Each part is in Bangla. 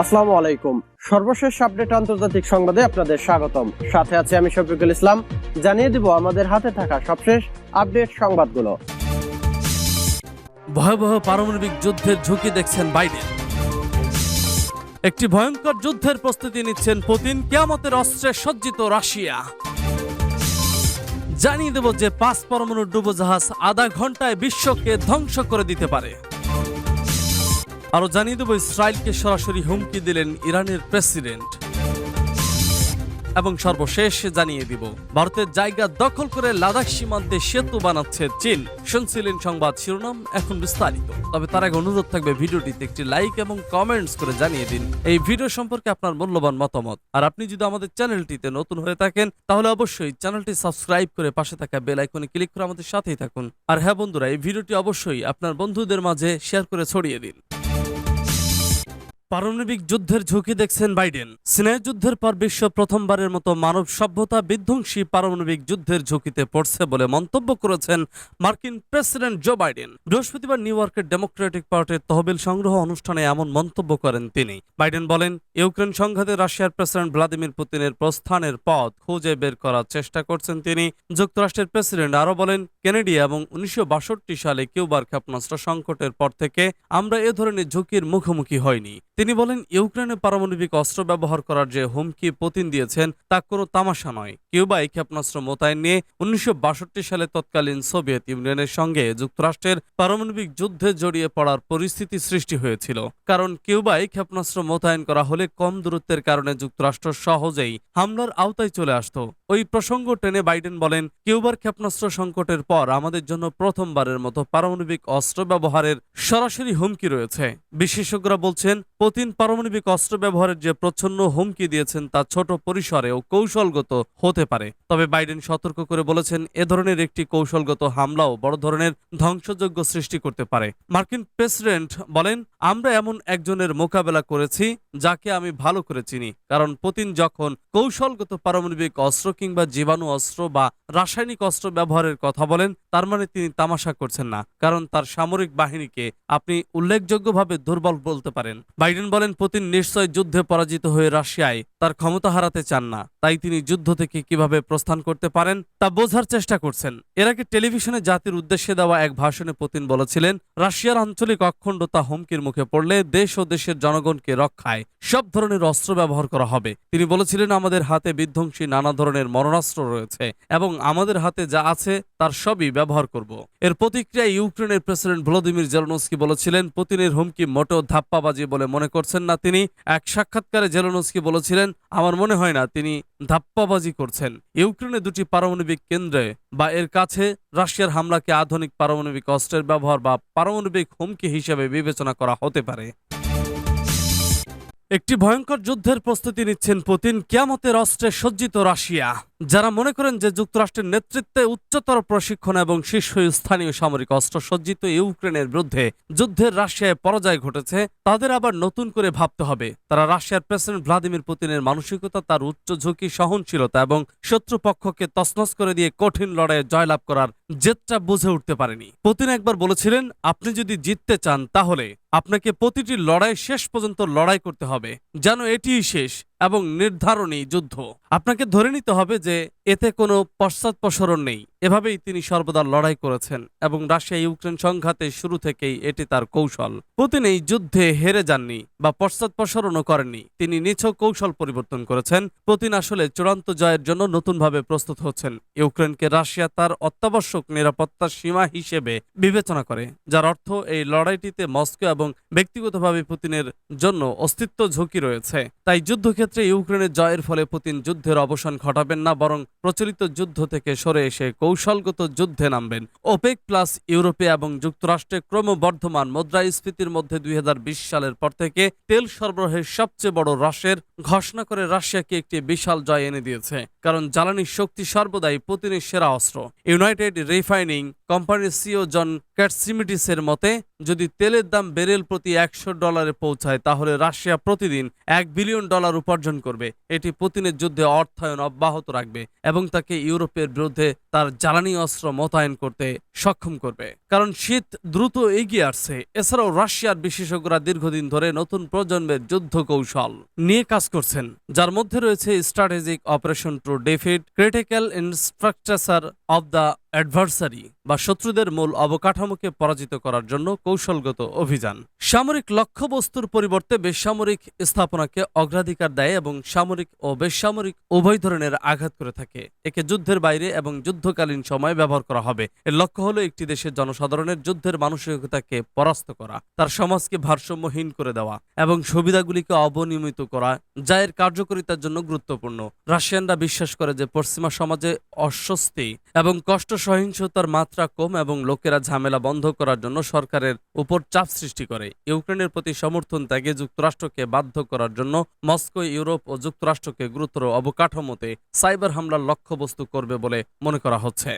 আসসালামু আলাইকুম। সর্বশেষ আপডেট আন্তর্জাতিক সংবাদে আপনাদের স্বাগতম। সাথে আছে আমি শফিকুল ইসলাম। জানিয়ে দিব আমাদের হাতে থাকা সবশেষ আপডেট সংবাদগুলো। ভয়াবহ পারমাণবিক যুদ্ধের ঝুঁকি দেখছেন বাইডেন। একটি ভয়ঙ্কর যুদ্ধের প্রস্তুতি নিচ্ছেন পুতিন, কেয়ামতের অস্ত্রে সজ্জিত রাশিয়া। জানিয়ে দেব যে পাঁচ পরমাণু ডুবোজাহাজ আধা ঘন্টায় বিশ্বকে ধ্বংস করে দিতে পারে। আরও জানিয়ে দেব, ইসরায়েলকে সরাসরি হুমকি দিলেন ইরানের প্রেসিডেন্ট। এবং সর্বশেষ জানিয়ে দিব, ভারতের জায়গা দখল করে লাদাখ সীমান্তে সেতু বানাচ্ছে চীন। শুনছিলেন সংবাদ শিরোনাম, এখন বিস্তারিত। তবে তার আগে অনুরোধ থাকবে ভিডিওটিতে একটি লাইক এবং কমেন্টস করে জানিয়ে দিন। এই ভিডিও সম্পর্কে আপনার মূল্যবান মতামত। আর আপনি যদি আমাদের চ্যানেলটিতে নতুন হয়ে থাকেন, তাহলে অবশ্যই চ্যানেলটি সাবস্ক্রাইব করে পাশে থাকা বেল আইকনে ক্লিক করে আমাদের সাথেই থাকুন। আর হ্যাঁ বন্ধুরা, এই ভিডিওটি অবশ্যই আপনার বন্ধুদের মাঝে শেয়ার করে ছড়িয়ে দিন। পারমাণবিক যুদ্ধের ঝুঁকি দেখছেন বাইডেন। যুদ্ধের পর বিশ্ব প্রথমবারের মতো মানব সভ্যতা বিধ্বংসী পারমাণবিক যুদ্ধের ঝুঁকিতে পড়ছে বলে মন্তব্য করেছেন মার্কিন প্রেসিডেন্ট জো বাইডেন। বৃহস্পতিবার নিউ ইয়র্কের ডেমোক্রেটিক পার্টির তহবিল সংগ্রহ অনুষ্ঠানে এমন মন্তব্য করেন তিনি। বাইডেন বলেন, ইউক্রেন সংঘাতে রাশিয়ার প্রেসিডেন্ট ভ্লাদিমির পুতিনের প্রস্থানের পথ খুঁজে বের করার চেষ্টা করছেন তিনি। যুক্তরাষ্ট্রের প্রেসিডেন্ট আরও বলেন, কেনেডি এবং উনিশশো বাষট্টি সালে কিউবার ক্ষেপণাস্ত্র সংকটের পর থেকে আমরা এ ধরনের ঝুঁকির মুখোমুখি হয়নি। তিনি বলেন, ইউক্রেনে পারমাণবিক অস্ত্র ব্যবহার করার যে হুমকি পুতিন দিয়েছেন, তা কোনো তামাশা নয়। কিউবায় ক্ষেপণাস্ত্র মোতায়েন নিয়ে উনিশশো সালে তৎকালীন সোভিয়েত ইউনিয়নের সঙ্গে যুক্তরাষ্ট্রের পারমাণবিক যুদ্ধে জড়িয়ে পড়ার পরিস্থিতি সৃষ্টি হয়েছিল। কারণ কিউবায় ক্ষেপণাস্ত্র মোতায়েন করা হলে কম দূরত্বের কারণে যুক্তরাষ্ট্র সহজেই হামলার আওতায় চলে আসত। ওই প্রসঙ্গ টেনে বাইডেন বলেন, কিউবার ক্ষেপণাস্ত্র সংকটের পর আমাদের জন্য প্রথমবারের মতো পারমাণবিক অস্ত্র ব্যবহারের সরাসরি হুমকি রয়েছে। বিশেষজ্ঞরা বলছেন পুতিন পারমাণবিক অস্ত্র ব্যবহারের যে প্রচ্ছন্ন হুমকি দিয়েছেন তা ছোট পরিসরে ও কৌশলগত হতে পারে। তবে বাইডেন সতর্ক করে বলেছেন, এ ধরনের একটি কৌশলগত হামলাও বড় ধরনের ধ্বংসযজ্ঞ সৃষ্টি করতে পারে। মার্কিন প্রেসিডেন্ট বলেন, আমরা এমন একজনের মোকাবেলা করেছি যাকে আমি ভালো করে চিনি। কারণ পুতিন যখন কৌশলগত পারমাণবিক অস্ত্র কিংবা জীবাণু অস্ত্র বা রাসায়নিক অস্ত্র ব্যবহারের কথা বলেন, তার মানে তিনি তামাশা করছেন না। কারণ তার সামরিক বাহিনীকে আপনি উল্লেখযোগ্যভাবে দুর্বল বলতে পারেন। বাইডেন বলেন পুতিন নিশ্চয় যুদ্ধে পরাজিত হয়ে রাশিয়ায় তার ক্ষমতা হারাতে চান না। তাই তিনি যুদ্ধ থেকে কীভাবে প্রস্থান করতে পারেন, তা বোঝার চেষ্টা করছেন। এর আগে টেলিভিশনে জাতির উদ্দেশ্যে দেওয়া এক ভাষণে পুতিন বলেছিলেন, রাশিয়ার আঞ্চলিক অখণ্ডতা হুমকির মুখে পড়লে দেশ ও দেশের জনগণকে রক্ষায়। সব ধরনের অস্ত্র ব্যবহার করা হবে। তিনি বলেছিলেন, আমাদের হাতে বিধ্বংসী নানা ধরনের মরণাস্ত্র রয়েছে এবং আমাদের হাতে যা আছে তার সবই ব্যবহার করব। এর প্রতিক্রিয়ায় ইউক্রেনের প্রেসিডেন্ট ভলোদিমির জেলনস্কি বলেছিলেন, পুতিনের হুমকি মোটেও ধাপ্পাবাজি বলে মনে করছেন না তিনি। এক সাক্ষাৎকারে জেলনস্কি বলেছিলেন আমার মনে হয় না তিনি ধাপ্পাবাজি করছেন। ইউক্রেনে দুটি পারমাণবিক কেন্দ্রে বা এর কাছে রাশিয়ার হামলাকে আধুনিক পারমাণবিক অস্ত্রের ব্যবহার বা পারমাণবিক হুমকি হিসেবে বিবেচনা করা হতে পারে। একটি ভয়ঙ্কর যুদ্ধের প্রস্তুতি নিচ্ছেন পুতিন। কিয়ামতের অস্ত্রে সজ্জিত রাশিয়া। যারা মনে করেন যে যুক্তরাষ্ট্রের নেতৃত্বে উচ্চতর প্রশিক্ষণ এবং শীর্ষস্থানীয় সামরিক অস্ত্র সজ্জিত ইউক্রেনের বিরুদ্ধে যুদ্ধের রাশিয়ায় পরাজয় ঘটেছে, তাদের আবার নতুন করে ভাবতে হবে। তারা রাশিয়ার প্রেসিডেন্ট ভ্লাদিমির পুতিনের মানসিকতা, তার উচ্চ ঝুঁকি, সহনশীলতা এবং শত্রুপক্ষকে তছনছ করে দিয়ে কঠিন লড়াইয়ে জয়লাভ করার জেদটা বুঝে উঠতে পারেনি। পুতিন একবার বলেছিলেন, আপনি যদি জিততে চান তাহলে আপনাকে প্রতিটি লড়াই শেষ পর্যন্ত লড়াই করতে হবে। যেন এটিই শেষ এবং নির্ধারণী যুদ্ধ। আপনাকে ধরে নিতে হবে যে, এতে কোনো পশ্চাৎপসরণ নেই। এভাবেই তিনি সর্বদা লড়াই করেছেন এবং রাশিয়া ইউক্রেন সংঘাতে শুরু থেকেই এটি তার কৌশল। পুতিন এই যুদ্ধে হেরে যাননি বা পশ্চাৎপসরণও করেননি। তিনি নিছক কৌশল পরিবর্তন করেছেন। পুতিন আসলে চূড়ান্ত জয়ের জন্য নতুনভাবে প্রস্তুত হচ্ছেন। ইউক্রেনকে রাশিয়া তার অত্যাবশ্যক নিরাপত্তার সীমা হিসেবে বিবেচনা করে, যার অর্থ এই লড়াইটিতে মস্কো এবং ব্যক্তিগতভাবে পুতিনের জন্য অস্তিত্ব ঝুঁকি রয়েছে। তাই যুদ্ধক্ষেত্রে ইউক্রেনের জয়ের ফলে পুতিন যুদ্ধের অবসান ঘটাবেন না, বরং প্রচলিত যুদ্ধ থেকে সরে এসে কৌশলগত যুদ্ধে নামবেন। ওপেক প্লাস ইউরোপে এবং যুক্তরাষ্ট্রে ক্রমবর্ধমান মুদ্রাস্ফীতির মধ্যে দুই হাজার বিশ সালের পর থেকে তেল সরবরাহের সবচেয়ে বড় হ্রাসের ঘোষণা করে রাশিয়াকে একটি বিশাল জয় এনে দিয়েছে, কারণ জ্বালানি শক্তি সর্বদাই পুতিনের সেরা অস্ত্র। ইউনাইটেড রিফাইনিং কোম্পানির সিও জন ক্যাটসিমিটিসের মতে, যদি তেলের দাম বেরেল প্রতি একশো ডলারে পৌঁছায়, তাহলে রাশিয়া প্রতিদিন এক বিলিয়ন ডলার উপার্জন করবে। এটি পুতিনের যুদ্ধে অর্থায়ন অব্যাহত রাখবে এবং তাকে ইউরোপের বিরুদ্ধে তার জ্বালানি অস্ত্র মোতায়েন করতে সক্ষম করবে। কারণ শীত দ্রুত এগিয়ে আসছে। এছাড়াও রাশিয়ার বিশেষজ্ঞরা দীর্ঘদিন ধরে নতুন প্রজন্মের যুদ্ধ কৌশল নিয়ে কাজ করছেন। যার মধ্যে রয়েছে strategic operation to defeat critical infrastructure of the adversary বা শত্রুদের মূল অবকাঠামোকে পরাজিত করার জন্য কৌশলগত অভিযান। সামরিক লক্ষ্যবস্তুর পরিবর্তে বেসামরিক স্থাপনাকে অগ্রাধিকার দেয় এবং সামরিক ও বেসামরিক উভয় ধরনের আঘাত করে থাকে। একে যুদ্ধের বাইরে এবং যুদ্ধকালীন সময়ে ব্যবহার করা হবে। এর লক্ষ্য হলো একটি দেশের জনসাধারণের যুদ্ধের মানসিকতাকে পরাস্ত করা, তার সমাজকে ভারসাম্যহীন করে দেওয়া এবং সুবিধাগুলিকে অবনিয়মিত করা যা এর কার্যকারিতার জন্য গুরুত্বপূর্ণ। রাশিয়ানরা বিশ্বাস করে যে পশ্চিমা সমাজে অস্বস্তি এবং কষ্ট সহিংসতার মাত্রা কম এবং লোকেরা ঝামেলা বন্ধ করার জন্য সরকারের উপর চাপ সৃষ্টি করে। ইউক্রেনের প্রতি সমর্থন ত্যাগে যুক্তরাষ্ট্রকে বাধ্য করার জন্য মস্কো, ইউরোপ ও যুক্তরাষ্ট্রকে গুরুতর অবকাঠামোতে সাইবার হামলার লক্ষ্যবস্তু করবে বলে মনে করা হচ্ছে।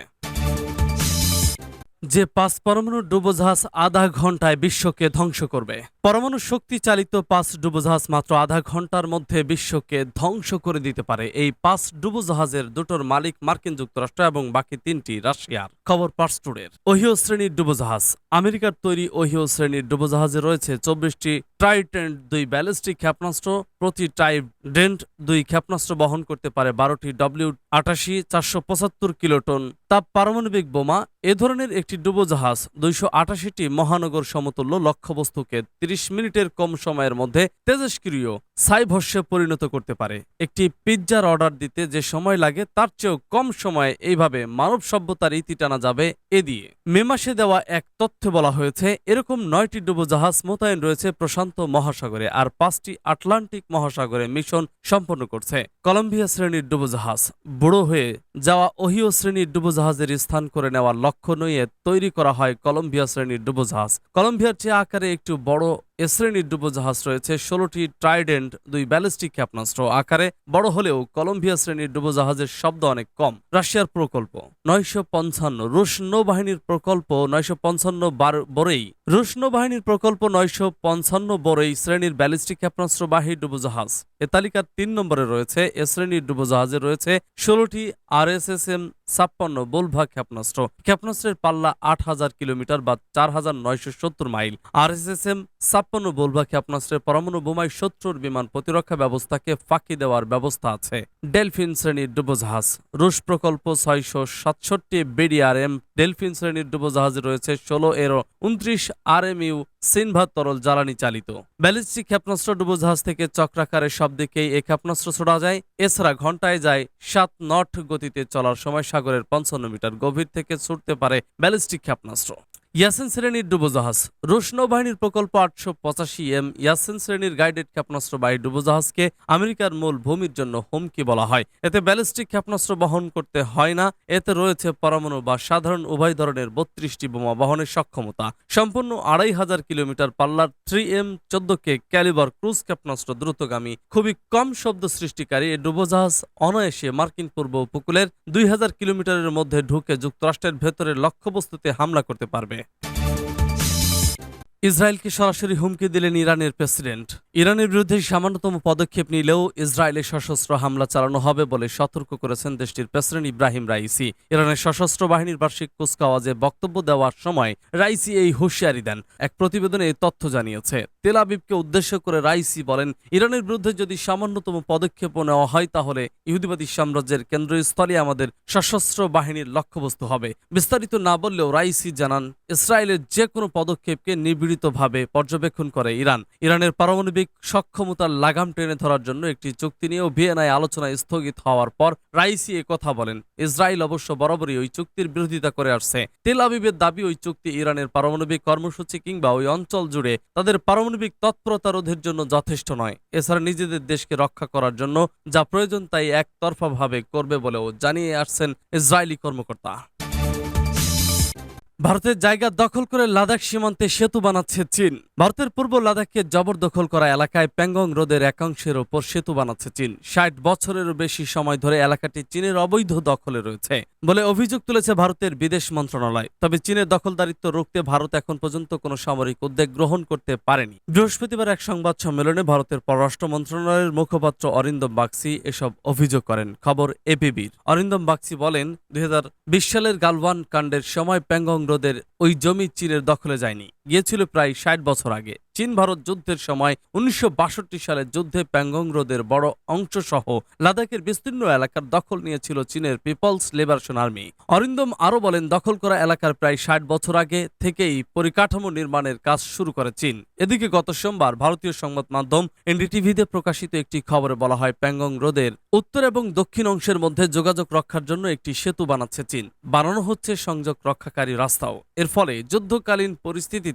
যে পাঁচ পরমাণু ডুবোজাহাজ আধা ঘন্টায় বিশ্বকে ধ্বংস করবে। পরমাণু শক্তি চালিত পাঁচ ডুবোজাহাজ মাত্র আধা ঘণ্টার মধ্যে বিশ্বকে ধ্বংস করে দিতে পারে। এই পাঁচ ডুবোজাহাজের দুটোর মালিক মার্কিন যুক্তরাষ্ট্র এবং বাকি তিনটি রাশিয়ার। খবর পার্সটুডের ওহিও শ্রেণির ডুবোজাহাজ। আমেরিকার তৈরি ওহিও শ্রেণির ডুবোজাহাজে রয়েছে চব্বিশটি ট্রাইডেন্ট দুই ব্যালিস্টিক ক্ষেপণাস্ত্র, প্রতি ট্রাইডেন্ট দুই ক্ষেপণাস্ত্র বহন করতে পারে বারোটি ডব্লিউ আটাশি চারশো পঁচাত্তর কিলোটন তাপ পারমাণবিক বোমা, এ ধরনের একটি ডুবোজাহাজ, দুইশো আটাশিটি মহানগর সমতুল্য লক্ষ্যবস্তুকে তিরিশ মিনিটের কম সময়ের মধ্যে তেজস্ক্রিয় সাইভস্যে পরিণত করতে পারে। একটি পিৎজার অর্ডার দিতে যে সময় লাগে, তার চেয়েও কম সময়ে এইভাবে মানব সভ্যতার ইতি টানা যাবে এ দিয়ে। মে মাসে দেওয়া এক তথ্যে বলা হয়েছে, এরকম নয়টি ডুবোজাহাজ মোতায়েন রয়েছে প্রশান্ত মহাসাগরে আর পাঁচটি আটলান্টিক মহাসাগরে মিশন সম্পন্ন করছে। কলম্বিয়া শ্রেণির ডুবোজাহাজ বুড়ো হয়ে যাওয়া ওহিও শ্রেণির ডুবোজাহাজের স্থান করে নেওয়ার লক্ষ্য নিয়ে তৈরি করা হয় কলম্বিয়া শ্রেণির ডুবোজাহাজ। কলম্বিয়ার চেয়ে আকারে একটু বড় এ শ্রেণির ডুবোজাহাজ রয়েছে। ষোলোটি ট্রাইডেন্ট, দুই ব্যালিস্টিক ক্ষেপণাস্ত্র আকারে। বড় হলেও কলম্বিয়া শ্রেণির ডুবোজাহাজের শব্দ অনেক কম। রাশিয়ার প্রকল্প, নয়শো পঞ্চান্ন। রুশ নৌবাহিনীর প্রকল্প, নয়শো পঞ্চান্ন বরেই। রুশ নৌবাহিনীর প্রকল্প, নয়শো পঞ্চান্ন বরেই শ্রেণির ব্যালিস্টিক ক্ষেপণাস্ত্রবাহী ডুবোজাহাজ। এ তালিকার তিন নম্বরে রয়েছে, এ শ্রেণির ডুবোজাহাজে রয়েছে ষোলোটি আর এস এস এম ছাপ্পান্ন বোলভা ক্ষেপণাস্ত্র। ক্ষেপণাস্ত্রের পাল্লা আট হাজার কিলোমিটার বা চার হাজার নয়শো সত্তর মাইল। আর এস এস এম ছাপ্পান্ন বোলভা ক্ষেপণাস্ত্রের পরমাণু বোমায় শত্রুর বিমান প্রতিরক্ষা ব্যবস্থাকে ফাঁকি দেওয়ার ব্যবস্থা আছে। ডেলফিন শ্রেণির ডুবোজাহাজ, রুশ প্রকল্প ছয়শো সাতষট্টি বিডিআরএম, ডেলফিন শ্রেণির ডুবোজাহাজে রয়েছে ষোলো এরো উনত্রিশ আর এম ইউ সিনভা তরল জ্বালানি চালিত। ব্যালিস্টিক ক্ষেপণাস্ত্র ডুবোজাহাজ থেকে চক্রাকারের সব দিকেই এই ক্ষেপণাস্ত্র ছোড়া যায়। এছাড়া ঘন্টায় যায় সাত নট গতিতে চলার সময় সাগরের পঞ্চান্ন মিটার গভীর থেকে ছুটতে পারে ব্যালিস্টিক ক্ষেপণাস্ত্র। ইয়াসেন শ্রেণির ডুবোজাহাজ। রুশ নৌবাহিনীর প্রকল্প আটশো পঁচাশি এম ইয়াসেন শ্রেণির গাইডেড ক্ষেপণাস্ত্রবাহী ডুবোজাহাজকে আমেরিকার মূল ভূমির জন্য হুমকি বলা হয়। এতে ব্যালিস্টিক ক্ষেপণাস্ত্র বহন করতে হয় না। এতে রয়েছে পরমাণু বা সাধারণ উভয় ধরনের বত্রিশটি বোমা বহনের সক্ষমতা। সম্পূর্ণ আড়াই হাজার কিলোমিটার পাল্লার থ্রি এম চোদ্দ কে ক্যালিবার ক্রুজ ক্ষেপণাস্ত্র দ্রুতগামী। খুবই কম শব্দ সৃষ্টিকারী এই ডুবোজাহাজ অনায়াসে মার্কিন পূর্ব উপকূলের দুই হাজার কিলোমিটারের মধ্যে ঢুকে যুক্তরাষ্ট্রের ভেতরের লক্ষ্যবস্তুতে হামলা করতে পারবে। ইসরায়েলকে সরাসরি হুমকি দিলেন ইরানের প্রেসিডেন্ট। ইরানের বিরুদ্ধে সামান্যতম পদক্ষেপ নিলেও ইসরায়েলে সশস্ত্র হামলা চালানো হবে বলে সতর্ক করেছেন দেশটির প্রেসিডেন্ট ইব্রাহিম রাইসি। ইরানের সশস্ত্র বাহিনীর বার্ষিক কুচকাওয়াজে বক্তব্য দেওয়ার সময় রাইসি এই হুঁশিয়ারি দেন। এক প্রতিবেদনে এই তথ্য জানিয়েছে। তেল আবিবকে উদ্দেশ্য করে রাইসি বলেন, ইরানের বিরুদ্ধে যদি সামান্যতম পদক্ষেপও নেওয়া হয় তাহলে ইহুদিবাদী সাম্রাজ্যের কেন্দ্রস্থলে আমাদের সশস্ত্র বাহিনীর লক্ষ্যবস্তু হবে। বিস্তারিত না বললেও রাইসি জানান, ইসরায়েলের যে কোনো পদক্ষেপকে নিবিড়িতভাবে পর্যবেক্ষণ করে ইরান। ইরানের পারমাণবিক সক্ষমতার লাগাম টেনে ধরার জন্য একটি চুক্তি নিয়েও ভিয়েনায় আলোচনা স্থগিত হওয়ার পর রাইসি কথা বলেন। ইসরায়েল অবশ্য বরাবরই ওই চুক্তির বিরোধিতা করে আসছে। তেল আবিবের দাবি, ওই চুক্তি ইরানের পারমাণবিক কর্মসূচি কিংবা ওই অঞ্চল জুড়ে তাদের পারমাণবিক তৎপরতা রোধের জন্য যথেষ্ট নয়। এছাড়া নিজেদের দেশকে রক্ষা করার জন্য যা প্রয়োজন তাই একতরফাভাবে করবে বলেও জানিয়ে আসছেন ইসরায়েলি কর্মকর্তা। ভারতের জায়গা দখল করে লাদাখ সীমান্তে সেতু বানাচ্ছে চীন। ভারতের পূর্ব লাদাখকে জবরদখল করা এলাকায় প্যাংগং হ্রদের একাংশের ওপর সেতু বানাচ্ছে চীন। ষাট বছরেরও বেশি সময় ধরে এলাকাটি চীনের অবৈধ দখলে রয়েছে বলে অভিযোগ তুলেছে ভারতের বিদেশ মন্ত্রণালয়। তবে চীনের দখলদারিত্ব রুখতে ভারত এখন পর্যন্ত কোনো সামরিক উদ্যোগ গ্রহণ করতে পারেনি। বৃহস্পতিবার এক সংবাদ সম্মেলনে ভারতের পররাষ্ট্র মন্ত্রণালয়ের মুখপাত্র অরিন্দম বাগসি এসব অভিযোগ করেন। খবর এপিবির। অরিন্দম বাগসি বলেন, দুই হাজার বিশ সালের গালওয়ান কাণ্ডের সময় প্যাংগং হ্রদের ওই জমি চিরের দখলে যায়নি। গিয়েছিল প্রায় ষাট বছর আগে। চীন ভারত যুদ্ধের সময় উনিশশো সালের যুদ্ধে প্যাংগং হ্রদের বড় অংশ সহ লাদাখের বিস্তীর্ণ এলাকার দখল নিয়েছিল চীনের পিপলস লিবারেশন আর্মি। অরিন্দম আরও বলেন, দখল করা এলাকার প্রায় ষাট বছর আগে থেকেই পরিকাঠামো নির্মাণের কাজ শুরু করে চীন। এদিকে গত সোমবার ভারতীয় সংবাদ মাধ্যম এনডিটিভিতে প্রকাশিত একটি খবরে বলা হয়, প্যাংগং হ্রদের উত্তর এবং দক্ষিণ অংশের মধ্যে যোগাযোগ রক্ষার জন্য একটি সেতু বানাচ্ছে চীন। বানানো হচ্ছে সংযোগ রক্ষাকারী রাস্তাও। এর ফলে যুদ্ধকালীন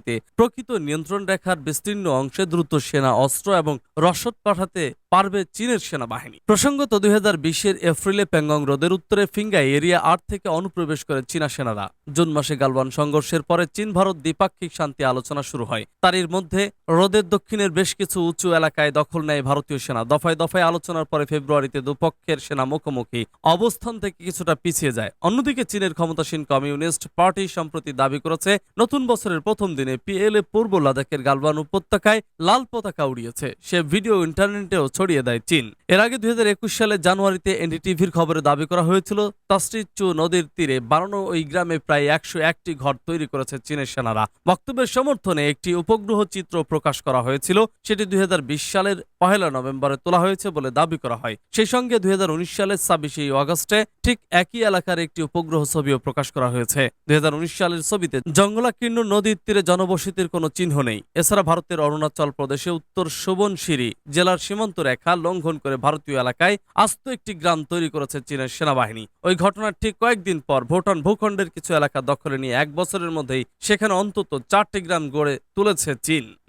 পরিস্থিতিতে প্রকৃত নিয়ন্ত্রণ রেখার বিস্তীর্ণ অংশে দ্রুত সেনা অস্ত্র এবং রসদ পাঠাতে পারবে চীনের সেনাবাহিনী। প্রসঙ্গত দুই হাজার বিশের এপ্রিলে প্যাংগং হ্রদের উত্তরে ফিঙ্গাই এরিয়া আট থেকে অনুপ্রবেশ করে চীনা সেনারা। জুন মাসে গালওয়ান সংঘর্ষের পরে চীন, ভারত দ্বিপাক্ষিক শান্তি আলোচনা শুরু হয়। তার মধ্যে হ্রদের দক্ষিণের বেশ কিছু উঁচু এলাকায় দখল নেয় ভারতীয় সেনা। দফায় দফায় আলোচনার পরে ফেব্রুয়ারিতে দুপক্ষের সেনা মুখোমুখি অবস্থান থেকে কিছুটা পিছিয়ে যায়। অন্যদিকে চীনের ক্ষমতাসীন কমিউনিস্ট পার্টি সম্প্রতি দাবি করেছে, নতুন বছরের প্রথম দিনে পিএলএ পূর্ব লাদাখের গালওয়ান উপত্যকায় লাল পতাকা উড়িয়েছে। সে ভিডিও ইন্টারনেটেও ছড়িয়ে দেয় চীন। এর আগে দুই সালের জানুয়ারিতে এনডিটিভির খবরে দাবি করা হয়েছিল তাস্টিচু নদীর তীরে বানানো ওই গ্রামে প্রায় একশো একটি ঘর তৈরি করেছে চীনের সেনারা। বক্তব্যের সমর্থনে একটি উপগ্রহ চিত্র প্রকাশ করা হয়েছিল, সেটি দুই হাজার বিশ সালের পহেলা নভেম্বরে তোলা হয়েছে বলে দাবি করা হয়। সেই সঙ্গে দুই হাজার উনিশ সালের ছাব্বিশে আগস্টে ঠিক একই এলাকার একটি উপগ্রহ ছবিও প্রকাশ করা হয়েছে। দুই হাজার উনিশ সালের ছবিতে জঙ্গলাকীর্ণ নদীর তীরে জনবসতির কোনো চিহ্ন নেই। এছাড়া ভারতের অরুণাচল প্রদেশে উত্তর সুবনশিরি জেলার সীমান্ত রেখা লঙ্ঘন করে ভারতীয় এলাকায় আস্ত একটি গ্রাম তৈরি করেছে চীনের সেনাবাহিনী। ওই ঘটনার ঠিক কয়েকদিন পর ভুটান ভূখণ্ডের কিছু এলাকা দখলে নিয়ে এক বছরের মধ্যেই সেখানে অন্তত চারটি গ্রাম গড়ে তুলেছে চীন।